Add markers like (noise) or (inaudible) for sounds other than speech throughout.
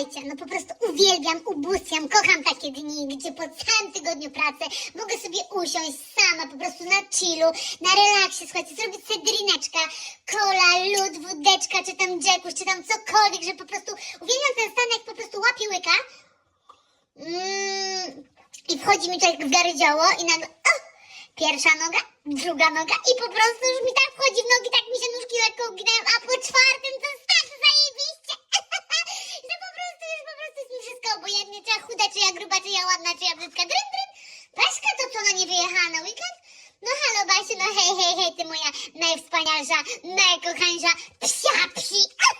Słuchajcie, no po prostu uwielbiam, ubóstwiam, kocham takie dni, gdzie po całym tygodniu pracy mogę sobie usiąść sama, po prostu na chillu, na relaksie, słuchajcie, zrobić sobie drineczka, cola, lód, wódeczka, czy tam jackuś, czy tam cokolwiek, że po prostu uwielbiam ten stan, jak po prostu łapie łyka. Mm, i wchodzi mi to jak w garydzioło i nagle, o, pierwsza noga, druga noga i po prostu już mi tak wchodzi w nogi, tak mi się nóżki lekko uginają, a po czwartym to jest tak zajebiście, że po prostu już po prostu jest mi wszystko obojętnie, czy ja gruba, czy ja ładna, czy ja brzydka, dryn, dryn. Baśka to co, ona nie wyjechała na weekend? No halo Basiu, no hej, hej, hej, ty moja najwspanialsza, najkochańsza psia psi. Ha,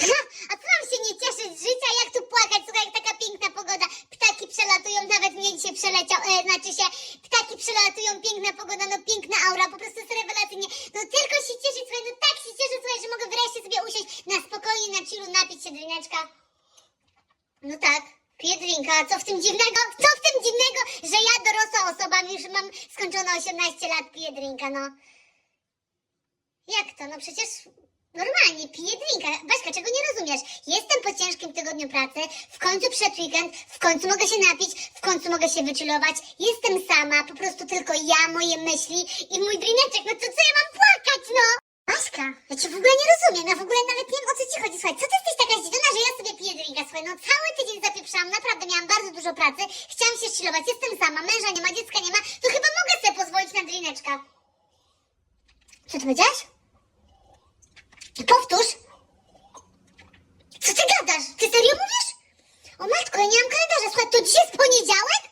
(laughs) A co mam się nie cieszyć z życia, jak tu płakać, słuchaj, jak taka piękna pogoda, ptaki przelatują, nawet mnie dzisiaj przeleciał, e, znaczy się, ptaki przelatują, piękna pogoda, no piękna aura, po prostu jest rewelacyjnie, no tylko się cieszyć, słuchaj, no tak się cieszę, słuchaj, że mogę wreszcie sobie usiąść na spokojnie, na chillu, napić się drineczka. No tak, piję drinka, a co w tym dziwnego? Co w tym dziwnego, że ja dorosła osoba, już mam skończone 18 lat, piję drinka, no. Jak to? No przecież normalnie piję drinka. Baśka, czego nie rozumiesz? Jestem po ciężkim tygodniu pracy, w końcu przed weekend, w końcu mogę się napić, w końcu mogę się wychillować. Jestem sama, po prostu tylko ja, moje myśli i mój drineczek. No to co ja mam płakać, no? Baśka, ja cię w ogóle nie rozumiem, ja w ogóle nawet nie wiem o co ci chodzi. Słuchaj, co ty jesteś taka zdziwiona, że ja sobie piję drinka? Słuchaj, no cały tydzień zapieprzałam, naprawdę miałam bardzo dużo pracy, chciałam się chillować, jestem sama, męża nie ma, dziecka nie ma, to chyba mogę sobie pozwolić na drineczka. Co ty powiedziałaś? Powtórz. Co ty gadasz? Ty serio mówisz? O matko, ja nie mam kalendarza. Słuchaj, to dziś jest poniedziałek?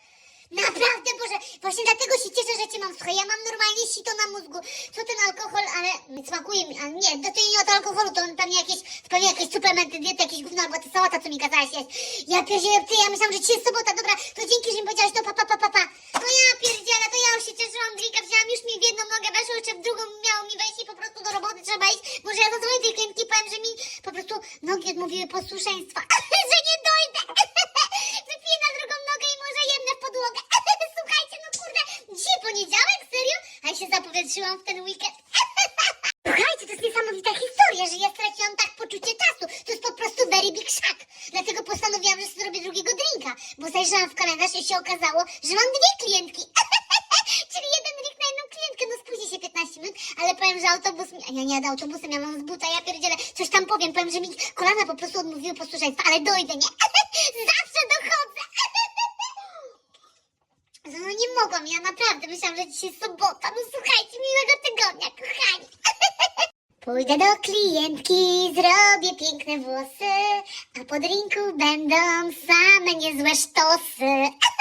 Naprawdę, Boże, właśnie dlatego się cieszę, że cię mam. Słuchaj, ja mam normalnie sito na mózgu. Co ten alkohol, ale smakuje mi, ale nie, to, to nie od alkoholu, to pewnie jakieś, to pewnie jakieś suplementy diety, jakieś gówno, albo ta sałata, co mi kazałaś jeść. Ja pierdzielę, ty, ja myślałam, że dzisiaj jest sobota, dobra, to dzięki, że mi powiedziałaś, no pa, pa, pa, pa, pa. No ja pierdzielę, to ja już się cieszyłam, drinka wzięłam, już mi w jedną nogę weszło, jeszcze w drugą miało mi wejść i po prostu do roboty trzeba iść. Może ja zadzwonię tej klientki, powiem, że mi po prostu nogi odmówiły posłuszeństwa, (laughs) że nie dojdę. Wypiję na drugą nogę i może jemnę w podłogę. Słuchajcie, no kurde, dzisiaj poniedziałek, serio? A zapowietrzyłam w ten weekend. (laughs) Słuchajcie, to jest niesamowita historia, że ja straciłam tak poczucie czasu. To jest po prostu very big shock. Dlatego postanowiłam, że zrobię drugiego drinka, bo zajrzałam w kalendarz i się okazało, że mam dwie klientki. (laughs) Czyli jeden drink na jedną klientkę. No spóźni się 15 minut, ale powiem, że autobus mi... Ja nie jadę autobusem, ja mam z buta, ja pierdzielę. Coś tam powiem, powiem, że mi kolana po prostu odmówiły posłuszeństwa, ale dojdę, nie? (laughs) Zawsze dochodzę. Nie mogłam, ja naprawdę myślałam, że dzisiaj sobota. No słuchajcie, miłego tygodnia, kochani. (laughs) Pójdę do klientki, zrobię piękne włosy, a po drinku będą same niezłe sztosy. (laughs)